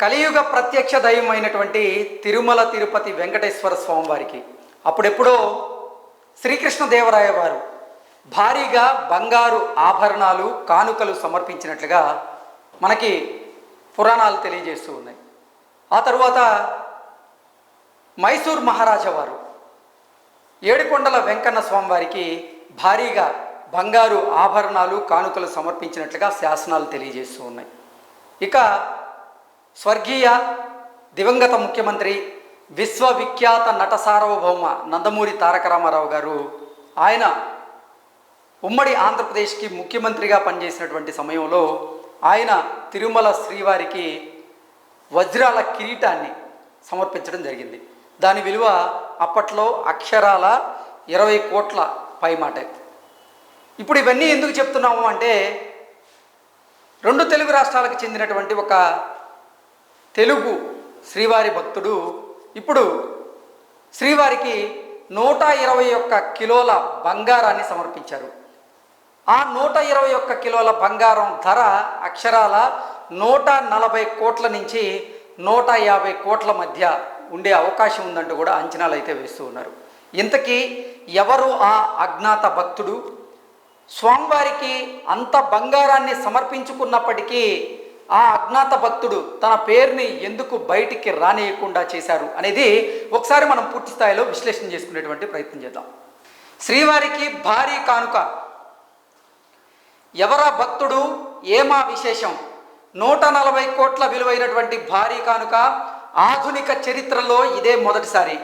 కలియుగ ప్రత్యక్ష దైవమైనటువంటి తిరుమల తిరుపతి వెంకటేశ్వర స్వామి వారికి అప్పుడెప్పుడో శ్రీకృష్ణదేవరాయ వారు భారీగా బంగారు ఆభరణాలు కానుకలు సమర్పించినట్లుగా మనకి పురాణాలు తెలియజేస్తూ ఉన్నాయి. ఆ తరువాత మైసూర్ మహారాజా వారు ఏడుకొండల వెంకన్న స్వామి వారికి భారీగా బంగారు ఆభరణాలు కానుకలు సమర్పించినట్లుగా శాసనాలు తెలియజేస్తూ ఉన్నాయి. ఇక స్వర్గీయ దివంగత ముఖ్యమంత్రి విశ్వవిఖ్యాత నట సార్వభౌమ నందమూరి తారక రామారావు గారు ఆయన ఉమ్మడి ఆంధ్రప్రదేశ్కి ముఖ్యమంత్రిగా పనిచేసినటువంటి సమయంలో ఆయన తిరుమల శ్రీవారికి వజ్రాల కిరీటాన్ని సమర్పించడం జరిగింది. దాని విలువ అప్పట్లో అక్షరాల ఇరవై కోట్ల పైమాట. ఇప్పుడు ఇవన్నీ ఎందుకు చెప్తున్నాము అంటే రెండు తెలుగు రాష్ట్రాలకు చెందినటువంటి ఒక తెలుగు శ్రీవారి భక్తుడు. ఇప్పుడు శ్రీవారికి నూట ఇరవై ఒక్క కిలోల బంగారాన్ని సమర్పించారు. ఆ నూట ఇరవై ఒక్క కిలోల బంగారం ధర అక్షరాల నూట నలభై కోట్ల నుంచి నూట యాభై కోట్ల మధ్య ఉండే అవకాశం ఉందంటూ కూడా అంచనాలు అయితే వేస్తూ ఉన్నారు. ఇంతకీ ఎవరు ఆ అజ్ఞాత భక్తుడు? స్వామివారికి అంత బంగారాన్ని సమర్పించుకున్నప్పటికీ ఆ అజ్ఞాత భక్తుడు తన పేరుని ఎందుకు బయటికి రానియకుండా చేశారు అనేది ఒకసారి మనం పూర్తి స్థాయిలో విశ్లేషణ చేసుకునేటువంటి ప్రయత్నం చేద్దాం. శ్రీవారికి భారీ కానుక. ఎవరా భక్తుడు? ఏమా విశేషం? నూట నలభై కోట్ల విలువైనటువంటి భారీ కానుక. ఆధునిక చరిత్రలో ఇదే మొదటిసారి.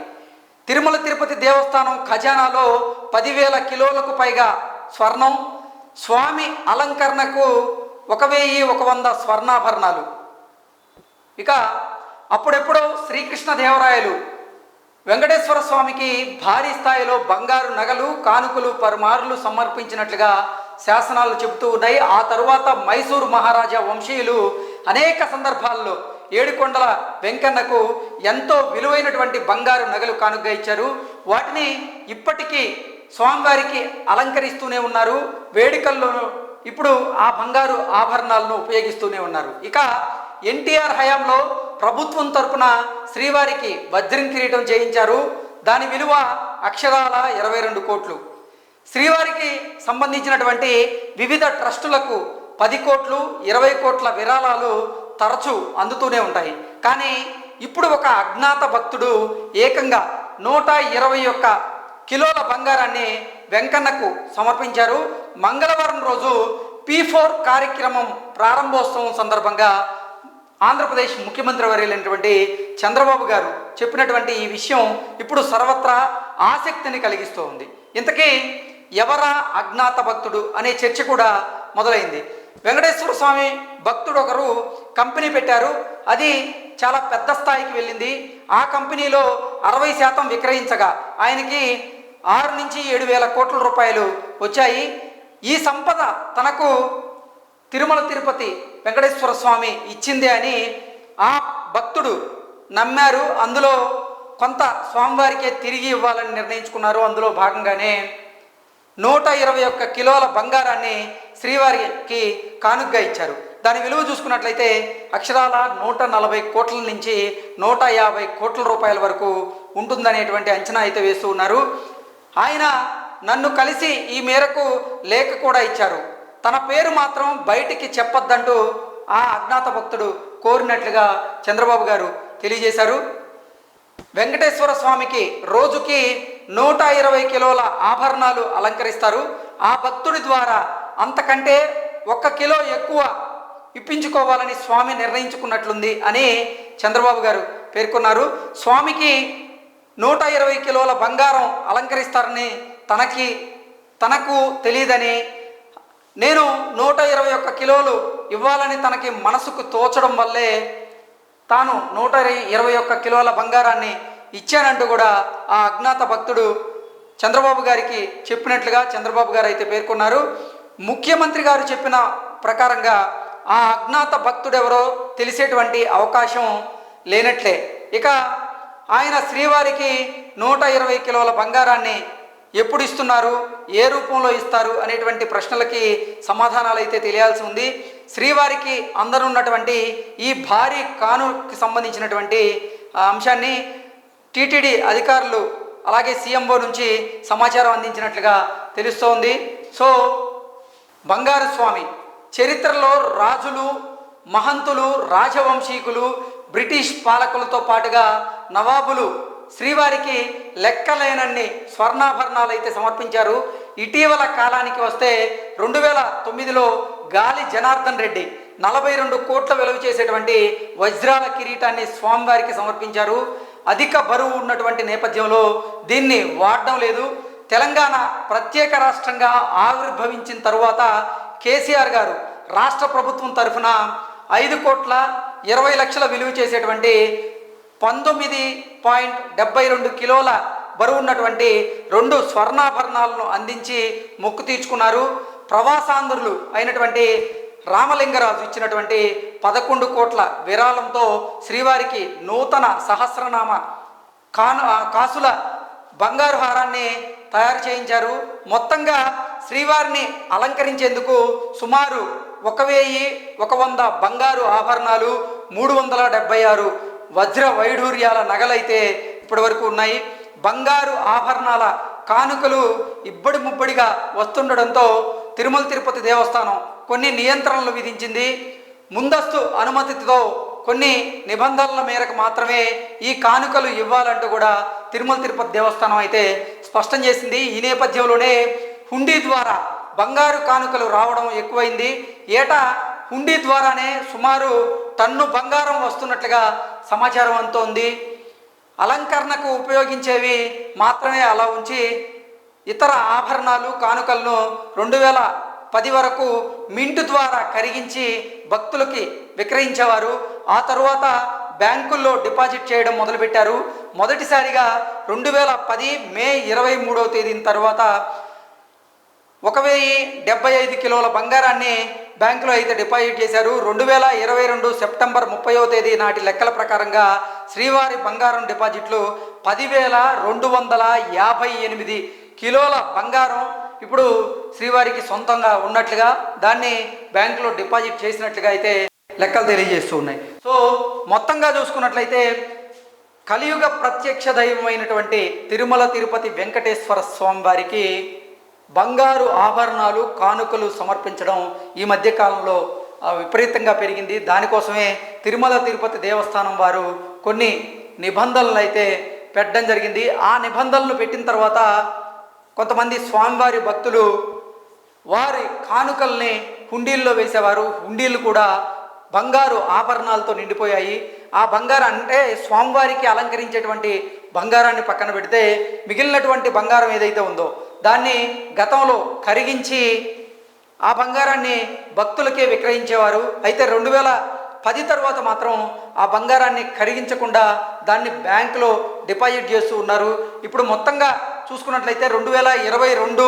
తిరుమల తిరుపతి దేవస్థానం ఖజానాలో పదివేల కిలోలకు పైగా స్వర్ణం. స్వామి అలంకరణకు ఒక వెయ్యి ఒక వంద స్వర్ణాభరణాలు. ఇక అప్పుడెప్పుడో శ్రీకృష్ణదేవరాయలు వెంకటేశ్వర స్వామికి భారీ స్థాయిలో బంగారు నగలు కానుకలు పరుమారులు సమర్పించినట్లుగా శాసనాలు చెబుతూ ఉన్నాయి. ఆ తరువాత మైసూరు మహారాజా వంశీయులు అనేక సందర్భాల్లో ఏడుకొండల వెంకన్నకు ఎంతో విలువైనటువంటి బంగారు నగలు కానుకగా ఇచ్చారు. వాటిని ఇప్పటికీ స్వామివారికి అలంకరిస్తూనే ఉన్నారు. వేడుకల్లో ఇప్పుడు ఆ బంగారు ఆభరణాలను ఉపయోగిస్తూనే ఉన్నారు. ఇక ఎన్టీఆర్ హయాంలో ప్రభుత్వం తరపున శ్రీవారికి వజ్రం కిరీటం చేయించారు. దాని విలువ అక్షరాల ఇరవై రెండు కోట్లు. శ్రీవారికి సంబంధించినటువంటి వివిధ ట్రస్టులకు పది కోట్లు ఇరవై కోట్ల విరాళాలు తరచూ అందుతూనే ఉంటాయి. కానీ ఇప్పుడు ఒక అజ్ఞాత భక్తుడు ఏకంగా నూట ఇరవై ఒక్క కిలోల బంగారాన్ని వెంకన్నకు సమర్పించారు. మంగళవారం రోజు పీ ఫోర్ కార్యక్రమం ప్రారంభోత్సవం సందర్భంగా ఆంధ్రప్రదేశ్ ముఖ్యమంత్రి వర్యులైనటువంటి చంద్రబాబు గారు చెప్పినటువంటి ఈ విషయం ఇప్పుడు సర్వత్రా ఆసక్తిని కలిగిస్తూ ఉంది ఇంతకీ ఎవరా అజ్ఞాత భక్తుడు అనే చర్చ కూడా మొదలైంది. వెంకటేశ్వర స్వామి భక్తుడు ఒకరు కంపెనీ పెట్టారు. అది చాలా పెద్ద స్థాయికి వెళ్ళింది. ఆ కంపెనీలో అరవై శాతం విక్రయించగా ఆయనకి ఆరు నుంచి ఏడు వేల కోట్ల రూపాయలు వచ్చాయి. ఈ సంపద తనకు తిరుమల తిరుపతి వెంకటేశ్వర స్వామి ఇచ్చిందే అని ఆ భక్తుడు నమ్మారు. అందులో కొంత స్వామివారికే తిరిగి ఇవ్వాలని నిర్ణయించుకున్నారు. అందులో భాగంగానే నూట ఇరవై ఒక్క కిలోల బంగారాన్ని శ్రీవారికి కానుగ్గా ఇచ్చారు. దాని విలువ చూసుకున్నట్లయితే అక్షరాల నూట నలభై కోట్ల నుంచి నూట యాభై కోట్ల రూపాయల వరకు ఉంటుందనేటువంటి అంచనా అయితే వేస్తూ ఉన్నారు. ఆయన నన్ను కలిసి ఈ మేరకు లేఖ కూడా ఇచ్చారు. తన పేరు మాత్రం బయటికి చెప్పొద్దంటూ ఆ అజ్ఞాత భక్తుడు కోరినట్లుగా చంద్రబాబు గారు తెలియజేశారు. వెంకటేశ్వర స్వామికి రోజుకి నూట ఇరవై కిలోల ఆభరణాలు అలంకరిస్తారు. ఆ భక్తుడి ద్వారా అంతకంటే ఒక్క కిలో ఎక్కువ ఇప్పించుకోవాలని స్వామి నిర్ణయించుకున్నట్లుంది అని చంద్రబాబు గారు పేర్కొన్నారు. స్వామికి నూట ఇరవై కిలోల బంగారం అలంకరిస్తారని తనకి తనకు తెలియదని నేను నూట ఇరవై ఒక్క కిలోలు ఇవ్వాలని తనకి మనసుకు తోచడం వల్లే తాను నూట ఇరవై ఒక్క కిలోల బంగారాన్ని ఇచ్చానంటూ కూడా ఆ అజ్ఞాత భక్తుడు చంద్రబాబు గారికి చెప్పినట్లుగా చంద్రబాబు గారు అయితే పేర్కొన్నారు. ముఖ్యమంత్రి గారు చెప్పిన ప్రకారంగా ఆ అజ్ఞాత భక్తుడెవరో తెలిసేటువంటి అవకాశం లేనట్లే. ఇక ఆయన శ్రీవారికి నూట ఇరవై కిలోల బంగారాన్ని ఎప్పుడు ఇస్తున్నారు? ఏ రూపంలో ఇస్తారు? అనేటువంటి ప్రశ్నలకి సమాధానాలు అయితే తెలియాల్సి ఉంది. శ్రీవారికి అందనున్నటువంటి ఈ భారీ కానుకి సంబంధించినటువంటి ఆ, అంశాన్ని టీటీడీ అధికారులు అలాగే సీఎంఓ నుంచి సమాచారం అందించినట్లుగా తెలుస్తోంది సో బంగారు స్వామి చరిత్రలో రాజులు మహంతులు రాజవంశీకులు బ్రిటిష్ పాలకులతో పాటుగా నవాబులు శ్రీవారికి లెక్కలేనన్ని స్వర్ణాభరణాలు అయితే సమర్పించారు. ఇటీవల కాలానికి వస్తే రెండు వేల తొమ్మిదిలో గాలి జనార్దన్ రెడ్డి నలభై రెండు కోట్ల విలువ చేసేటువంటి వజ్రాల కిరీటాన్ని స్వామివారికి సమర్పించారు. అధిక బరువు ఉన్నటువంటి నేపథ్యంలో దీన్ని వాడడం లేదు. తెలంగాణ ప్రత్యేక రాష్ట్రంగా ఆవిర్భవించిన తరువాత కేసీఆర్ గారు రాష్ట్ర ప్రభుత్వం తరఫున ఐదు కోట్ల ఇరవై లక్షల విలువ చేసేటువంటి పంతొమ్మిది పాయింట్ డెబ్బై రెండు కిలోల బరువు ఉన్నటువంటి రెండు స్వర్ణాభరణాలను అందించి మొక్కు తీర్చుకున్నారు. ప్రవాసాంధ్రులు అయినటువంటి రామలింగరాజు ఇచ్చినటువంటి పదకొండు కోట్ల విరాళంతో శ్రీవారికి నూతన సహస్రనామ కాను కాసుల బంగారు హారాన్ని తయారు చేయించారు. మొత్తంగా శ్రీవారిని అలంకరించేందుకు సుమారు ఒక వెయ్యి ఒక వంద బంగారు ఆభరణాలు మూడు వందల డెబ్బై ఆరు వజ్ర వైఢూర్యాల నగలైతే ఇప్పటివరకు ఉన్నాయి. బంగారు ఆభరణాల కానుకలు ఇబ్బడి ముబ్బడిగా వస్తుండడంతో తిరుమల తిరుపతి దేవస్థానం కొన్ని నియంత్రణలు విధించింది. ముందస్తు అనుమతితో కొన్ని నిబంధనల మేరకు మాత్రమే ఈ కానుకలు ఇవ్వాలంటూ కూడా తిరుమల తిరుపతి దేవస్థానం అయితే స్పష్టం చేసింది. ఈ నేపథ్యంలోనే హుండీ ద్వారా బంగారు కానుకలు రావడం ఎక్కువైంది. ఏటా హుండీ ద్వారానే సుమారు టన్ను బంగారం వస్తున్నట్లుగా సమాచారం అంతోంది అలంకరణకు ఉపయోగించేవి మాత్రమే అలా ఉంచి ఇతర ఆభరణాలు కానుకలను రెండు వేల పది వరకు మింటు ద్వారా కరిగించి భక్తులకి విక్రయించేవారు. ఆ తరువాత బ్యాంకుల్లో డిపాజిట్ చేయడం మొదలుపెట్టారు. మొదటిసారిగా రెండు వేల పది మే ఇరవై మూడవ తేదీన తర్వాత ఒక వెయ్యి డెబ్బై ఐదు కిలోల బంగారాన్ని బ్యాంకులో అయితే డిపాజిట్ చేశారు. రెండు వేల ఇరవై రెండు సెప్టెంబర్ ముప్పైవ తేదీ నాటి లెక్కల ప్రకారంగా శ్రీవారి బంగారం డిపాజిట్లు పదివేల రెండు వందల యాభై ఎనిమిది కిలోల బంగారం ఇప్పుడు శ్రీవారికి సొంతంగా ఉన్నట్లుగా దాన్ని బ్యాంకులో డిపాజిట్ చేసినట్లుగా అయితే లెక్కలు తెలియజేస్తూ ఉన్నాయి. సో మొత్తంగా చూసుకున్నట్లయితే కలియుగ ప్రత్యక్ష దైవమైనటువంటి తిరుమల తిరుపతి వెంకటేశ్వర స్వామి వారికి బంగారు ఆభరణాలు కానుకలు సమర్పించడం ఈ మధ్యకాలంలో విపరీతంగా పెరిగింది. దానికోసమే తిరుమల తిరుపతి దేవస్థానం వారు కొన్ని నిబంధనలు అయితే పెట్టడం జరిగింది. ఆ నిబంధనలు పెట్టిన తర్వాత కొంతమంది స్వామివారి భక్తులు వారి కానుకల్ని హుండీల్లో వేసేవారు. హుండీలు కూడా బంగారు ఆభరణాలతో నిండిపోయాయి. ఆ బంగారం అంటే స్వామివారికి అలంకరించేటువంటి బంగారాన్ని పక్కన పెడితే మిగిలినటువంటి బంగారం ఏదైతే ఉందో దాన్ని గతంలో కరిగించి ఆ బంగారాన్ని భక్తులకే విక్రయించేవారు. అయితే రెండు వేల పది తర్వాత మాత్రం ఆ బంగారాన్ని కరిగించకుండా దాన్ని బ్యాంకులో డిపాజిట్ చేస్తూ ఉన్నారు. ఇప్పుడు మొత్తంగా చూసుకున్నట్లయితే రెండు వేల ఇరవై రెండు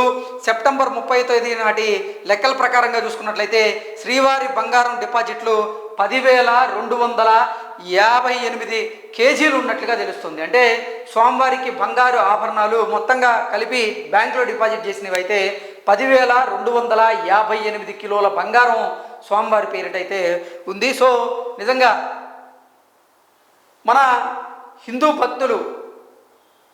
సెప్టెంబర్ ముప్పై తేదీ నాటి లెక్కల ప్రకారంగా చూసుకున్నట్లయితే శ్రీవారి బంగారం డిపాజిట్లు పదివేల రెండు వందల యాభై ఎనిమిది కేజీలు ఉన్నట్లుగా తెలుస్తుంది. అంటే స్వామివారికి బంగారు ఆభరణాలు మొత్తంగా కలిపి బ్యాంకులో డిపాజిట్ చేసినవి అయితే పదివేల రెండు వందల యాభై ఎనిమిది కిలోల బంగారం స్వామివారి పేరిటైతే ఉంది. సో నిజంగా మన హిందూ భక్తులు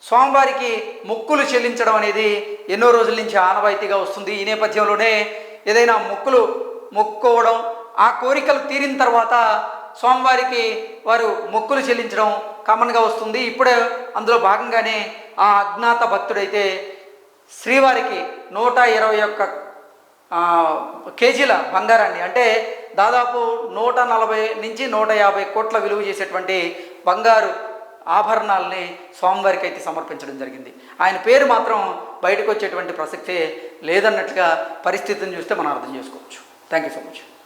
స్వామివారికి మొక్కులు చెల్లించడం అనేది ఎన్నో రోజుల నుంచి ఆనవాయితీగా వస్తుంది. ఈ నేపథ్యంలోనే ఏదైనా మొక్కులు మొక్కుకోవడం ఆ కోరికలు తీరిన తర్వాత స్వామివారికి వారు మొక్కులు చెల్లించడం కామన్గా వస్తుంది. ఇప్పుడే అందులో భాగంగానే ఆ అజ్ఞాత భక్తుడైతే శ్రీవారికి నూట ఇరవై ఒక్క కేజీల బంగారాన్ని అంటే దాదాపు నూట నలభై నుంచి నూట యాభై కోట్ల విలువ చేసేటువంటి బంగారు ఆభరణాలని స్వామివారికి అయితే సమర్పించడం జరిగింది. ఆయన పేరు మాత్రం బయటకు వచ్చేటువంటి ప్రసక్తే లేదన్నట్టుగా పరిస్థితిని చూస్తే మనం అర్థం చేసుకోవచ్చు. Thank you so much